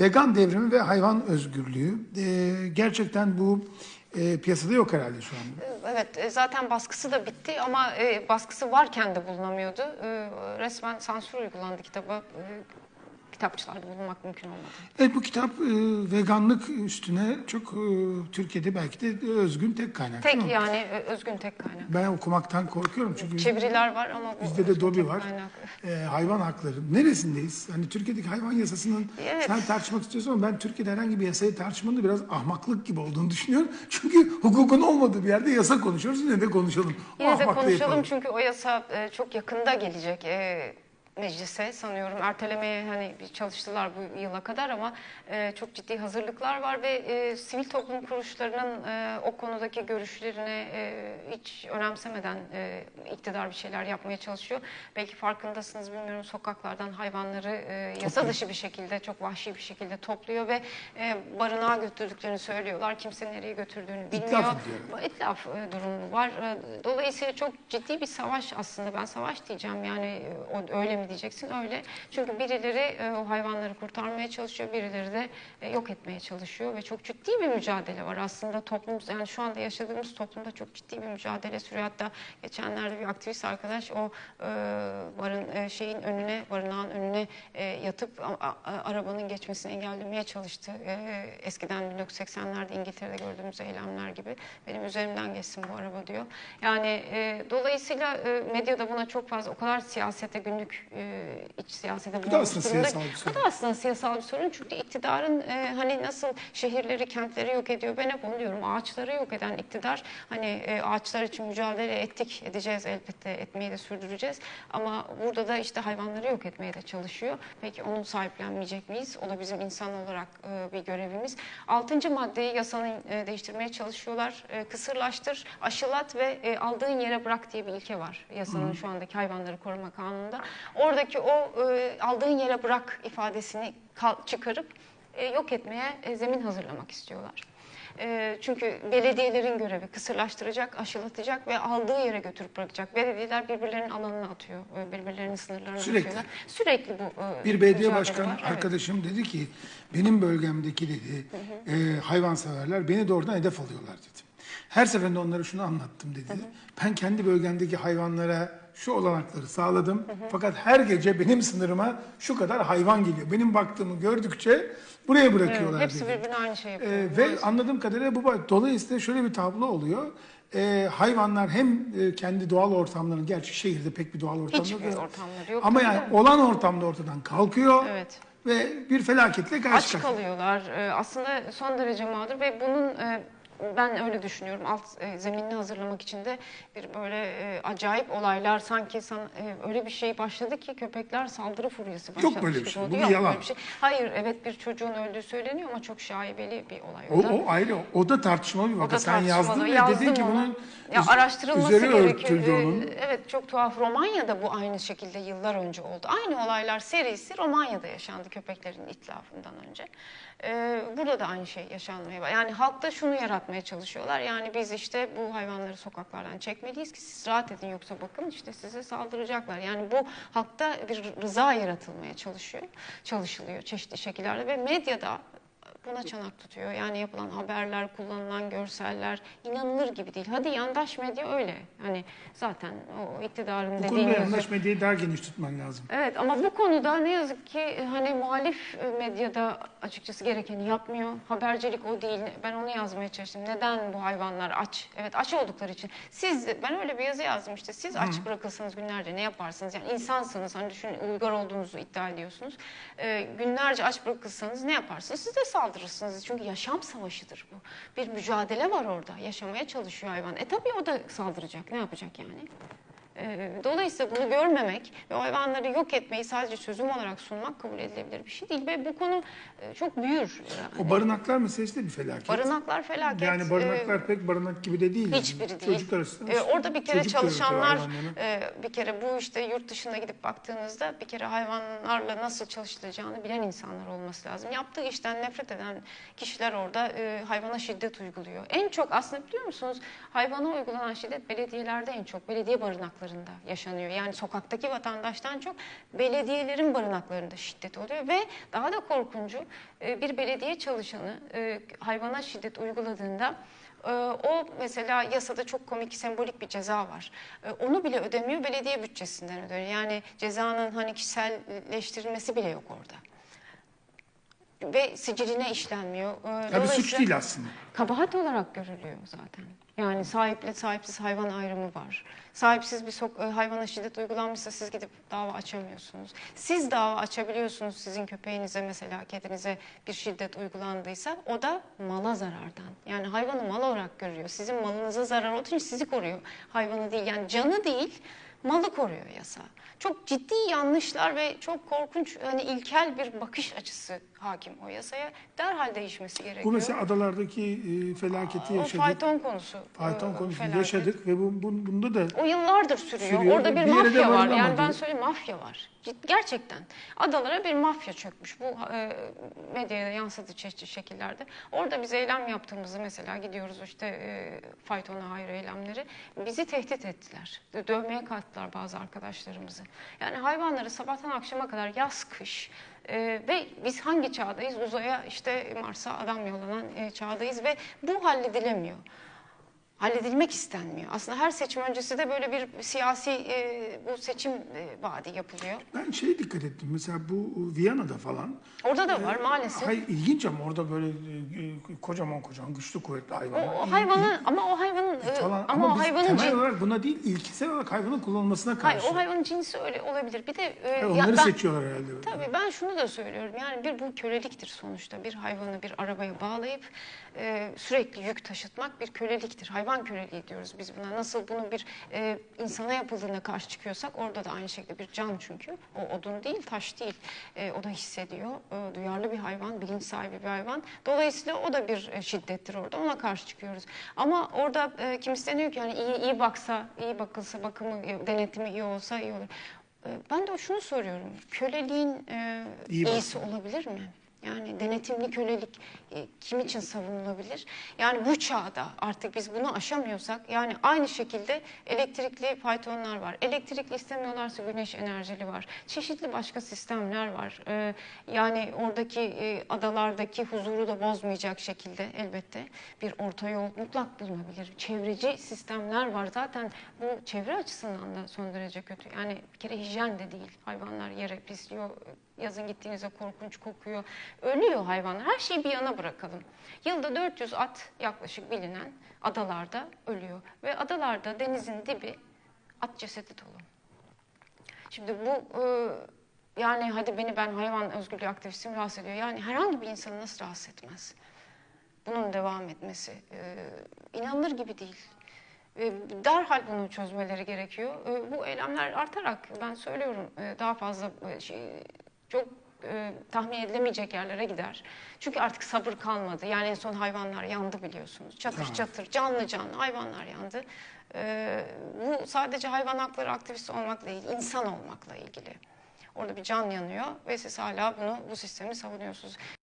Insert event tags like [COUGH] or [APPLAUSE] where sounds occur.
Vegan devrimi ve hayvan özgürlüğü. Ee, gerçekten bu e, piyasada yok herhalde şu anda. Evet, e, zaten baskısı da bitti ama e, baskısı varken de bulunamıyordu. E, resmen sansür uygulandı kitaba. E, kitapçılarda bulunmak mümkün olmadı. Evet bu kitap e, veganlık üstüne çok e, Türkiye'de belki de özgün tek kaynak Tek yani e, özgün tek kaynak. Ben okumaktan korkuyorum çünkü Çeviriler var ama bu bizde de Dobi var. E, hayvan hakları. Neresindeyiz? Hani Türkiye'deki hayvan yasasının [LAUGHS] Evet. sen tartışmak istiyorsan ama ben Türkiye'de herhangi bir yasayı tartışmanın biraz ahmaklık gibi olduğunu düşünüyorum. [LAUGHS] Çünkü hukukun olmadığı bir yerde yasa konuşuyoruz. Yine de konuşalım. Yine de konuşalım yapalım. çünkü o yasa e, çok yakında gelecek e, meclise sanıyorum. Ertelemeye hani bir çalıştılar bu yıla kadar ama e, çok ciddi hazırlıklar var ve e, sivil toplum kuruluşlarının e, o konudaki görüşlerine e, hiç önemsemeden e, iktidar bir şeyler yapmaya çalışıyor. Belki farkındasınız bilmiyorum sokaklardan hayvanları e, yasa dışı bir şekilde çok vahşi bir şekilde topluyor ve e, barınağa götürdüklerini söylüyorlar. Kimse nereye götürdüğünü bilmiyor. İtlaf. İtlaf e, durumu var. E, Dolayısıyla çok ciddi bir savaş aslında. Ben savaş diyeceğim yani e, o, öyle mi diyeceksin? Öyle. Çünkü birileri e, o hayvanları kurtarmaya çalışıyor, birileri de e, yok etmeye çalışıyor ve çok ciddi bir mücadele var aslında toplum yani şu anda yaşadığımız toplumda çok ciddi bir mücadele sürüyor. Hatta geçenlerde bir aktivist arkadaş o e, barın e, şeyin önüne, barınağın önüne e, yatıp a- a- arabanın geçmesini engellemeye çalıştı. E, eskiden 1980'lerde İngiltere'de gördüğümüz eylemler gibi benim üzerimden geçsin bu araba diyor. Yani e, dolayısıyla e, medyada buna çok fazla o kadar siyasete günlük e, iç siyasete da bulanmış aslında siyasal bir Bu sorun. da aslında siyasal bir sorun çünkü iktidarın e, hani nasıl şehirleri, kentleri yok ediyor. Ben hep onu diyorum. Ağaçları yok eden iktidar hani e, ağaçlar için mücadele ettik, edeceğiz elbette, etmeyi de sürdüreceğiz. Ama burada da işte hayvanları yok etmeye de çalışıyor. Peki onu sahiplenmeyecek miyiz? O da bizim insan olarak e, bir görevimiz. Altıncı maddeyi yasanın e, değiştirmeye çalışıyorlar. E, kısırlaştır, aşılat ve e, aldığın yere bırak diye bir ilke var yasanın şu andaki hayvanları koruma kanununda. Oradaki o e, aldığın yere bırak ifadesini çıkarıp e, yok etmeye e, zemin hazırlamak istiyorlar. E, çünkü belediyelerin görevi kısırlaştıracak, aşılatacak ve aldığı yere götürüp bırakacak. Belediyeler birbirlerinin alanına atıyor, e, birbirlerinin sınırlarına Sürekli. atıyorlar. Sürekli bu e, Bir belediye başkanı var. Evet. arkadaşım dedi ki benim bölgemdeki dedi e, hayvanseverler beni doğrudan hedef alıyorlar dedi. Her seferinde onlara şunu anlattım dedi. Ben kendi bölgemdeki hayvanlara şu olanakları sağladım. Fakat her gece benim sınırıma şu kadar hayvan geliyor. Benim baktığımı gördükçe buraya bırakıyorlar Hepsi dedi. birbirine aynı şey yapıyor. Ee, ve anladığım kadarıyla bu dolayısıyla şöyle bir tablo oluyor. Ee, hayvanlar hem e, kendi doğal ortamlarının, gerçi şehirde pek bir doğal ortam Hiçbir yok. ortamları yok Ama yani olan ortamda ortadan kalkıyor Evet. ve bir felaketle karşı Aç karşıya. kalıyorlar. Ee, Aslında son derece mağdur ve bunun e, ben öyle düşünüyorum. Alt e, zeminini hazırlamak için de bir böyle e, acayip olaylar sanki san, e, öyle bir şey başladı ki köpekler saldırı furyası başladı. böyle bir şey. Bu bir Yok yalan. bir şey. Hayır evet bir çocuğun öldüğü söyleniyor ama çok şaibeli bir olay. O, da. o ayrı. O da tartışmalı bir O vaka. Sen yazdın ve dedin ki bunun ya araştırılması üzeri gerekiyor. örtüldü Ee, onun. Evet çok tuhaf. Romanya'da bu aynı şekilde yıllar önce oldu. Aynı olaylar serisi Romanya'da yaşandı köpeklerin itlafından önce. Ee, burada da aynı şey yaşanmaya var. Yani halkta şunu yaratmaya çalışıyorlar. Yani biz işte bu hayvanları sokaklardan çekmeliyiz ki siz rahat edin yoksa bakın işte size saldıracaklar. Yani bu halkta bir rıza yaratılmaya çalışıyor. Çalışılıyor çeşitli şekillerde ve medyada buna çanak tutuyor. Yani yapılan haberler, kullanılan görseller inanılır gibi değil. Hadi yandaş medya öyle. Hani zaten o iktidarın Bu dediği gibi- yandaş medyayı daha geniş tutman lazım. Evet ama bu konuda ne yazık ki hani muhalif medyada açıkçası gerekeni yapmıyor. Habercilik o değil. Ben onu yazmaya çalıştım. Neden bu hayvanlar aç? Evet aç oldukları için. Siz ben öyle bir yazı yazdım işte. Siz aç bırakılsanız günlerce ne yaparsınız? Yani insansınız. Hani düşünün uygar olduğunuzu iddia ediyorsunuz. Ee, günlerce aç bırakılsanız ne yaparsınız? Siz de saldırırsınız. Çünkü yaşam savaşıdır bu. Bir mücadele var orada. Yaşamaya çalışıyor hayvan. E tabii o da saldıracak. Ne yapacak yani? Ee, Dolayısıyla bunu görmemek ve o hayvanları yok etmeyi sadece çözüm olarak sunmak kabul edilebilir bir şey değil ve bu konu e, çok büyür. Yani. O barınaklar meselesi de bir felaket. Barınaklar felaket. Yani Ee, barınaklar pek barınak gibi de değil. yani. Hiçbiri değil. Çocuklar açısından. Ee, orada bir kere çalışanlar, e, bir kere bu işte yurt dışına gidip baktığınızda bir kere hayvanlarla nasıl çalışılacağını bilen insanlar olması lazım. Yaptığı işten nefret eden kişiler orada e, hayvana şiddet uyguluyor. En çok aslında biliyor musunuz hayvana uygulanan şiddet belediyelerde en çok, belediye barınaklarında barınaklarında yaşanıyor. Yani sokaktaki vatandaştan çok belediyelerin barınaklarında şiddet oluyor ve daha da korkuncu e, bir belediye çalışanı e, hayvana şiddet uyguladığında e, o mesela yasada çok komik sembolik bir ceza var. Onu bile ödemiyor belediye bütçesinden ödüyor. Yani cezanın hani kişiselleştirilmesi bile yok orada. Ve siciline işlenmiyor. Ya bir suç değil aslında. Kabahat olarak görülüyor zaten. Yani sahiple sahipsiz hayvan ayrımı var. Sahipsiz bir sok- e, hayvana şiddet uygulanmışsa siz gidip dava açamıyorsunuz. Siz dava açabiliyorsunuz sizin köpeğinize mesela kedinize bir şiddet uygulandıysa o da mala zarardan. Yani hayvanı mal olarak görüyor. Sizin malınıza zarar olduğu için sizi koruyor. Hayvanı değil yani canı değil malı koruyor yasa. Çok ciddi yanlışlar ve çok korkunç hani ilkel bir bakış açısı hakim o yasaya. Derhal değişmesi gerekiyor. Bu mesela adalardaki e, felaketi O yaşadık. fayton konusu. Fayton Ee, konusunu felaket. yaşadık ve bu, bu- bunda da O yıllardır sürüyor. Sürüyor Orada bir, bir mafya var. Yani ben söyleyeyim mafya var. Gerçekten. Adalara bir mafya çökmüş. Bu e, medyaya yansıdı çeşitli şekillerde. Orada biz eylem yaptığımızı mesela gidiyoruz işte e, faytona hayır eylemleri. Bizi tehdit ettiler. Dövmeye kalktılar bazı arkadaşlarımızı. Yani hayvanları sabahtan akşama kadar yaz kış e, ve biz hangi çağdayız? Uzaya işte Mars'a adam yollanan e, çağdayız ve bu halledilemiyor halledilmek istenmiyor. Aslında her seçim öncesi de böyle bir siyasi e, bu seçim e, vaadi yapılıyor. ben şeye dikkat ettim. Mesela bu Viyana'da falan. Orada da var maalesef. Hayır ilginç ama orada böyle e, e, kocaman kocaman güçlü kuvvetli O, hayvanlar. o İl- hayvanın ama o hayvanın e, falan. ama, o biz hayvanın temel cin, olarak buna değil ilkesel olarak hayvanın kullanılmasına hayır, karşı. o hayvanın cinsi öyle olabilir. Bir de e, ya onları ben- seçiyorlar herhalde. Tabii ben şunu da söylüyorum yani bir bu köleliktir sonuçta bir hayvanı bir arabaya bağlayıp e, sürekli yük taşıtmak bir köleliktir. Hayvan köleliği diyoruz biz buna. Nasıl bunun bir e, insana yapıldığına karşı çıkıyorsak orada da aynı şekilde bir can çünkü. O odun değil taş değil. E, o da hissediyor. E, duyarlı bir hayvan, bilinç sahibi bir hayvan. Dolayısıyla o da bir e, şiddettir orada. Ona karşı çıkıyoruz. Ama orada e, kimisi deniyor ki yani iyi, iyi baksa, iyi bakılsa, bakımı, denetimi iyi olsa iyi olur. E, Ben de şunu soruyorum. Köleliğin e, İyi iyisi olabilir mi? Yani denetimli kölelik e, kim için savunulabilir? Yani bu çağda artık biz bunu aşamıyorsak yani aynı şekilde elektrikli faytonlar var. Elektrikli istemiyorlarsa güneş enerjili var. Çeşitli başka sistemler var. E, yani oradaki e, adalardaki huzuru da bozmayacak şekilde elbette bir orta yol mutlak bulunabilir. Çevreci sistemler var. Zaten bu çevre açısından da son derece kötü. Yani bir kere hijyen de değil. Hayvanlar yere pisliyor. Yazın gittiğinizde korkunç kokuyor. Ölüyor hayvanlar. Her şeyi bir yana bırakalım. Yılda 400 at yaklaşık bilinen adalarda ölüyor. Ve adalarda denizin dibi at cesedi dolu. Şimdi bu e, yani hadi beni ben hayvan özgürlüğü aktivistim rahatsız ediyor. Yani herhangi bir insanı nasıl rahatsız etmez? Bunun devam etmesi e, inanılır gibi değil. E, derhal bunu çözmeleri gerekiyor. E, bu eylemler artarak ben söylüyorum e, daha fazla e, şey, çok e, tahmin edilemeyecek yerlere gider. Çünkü artık sabır kalmadı. Yani en son hayvanlar yandı biliyorsunuz. Çatır çatır canlı canlı hayvanlar yandı. E, bu sadece hayvan hakları aktivisti olmakla değil, insan olmakla ilgili. Orada bir can yanıyor ve siz hala bunu bu sistemi savunuyorsunuz.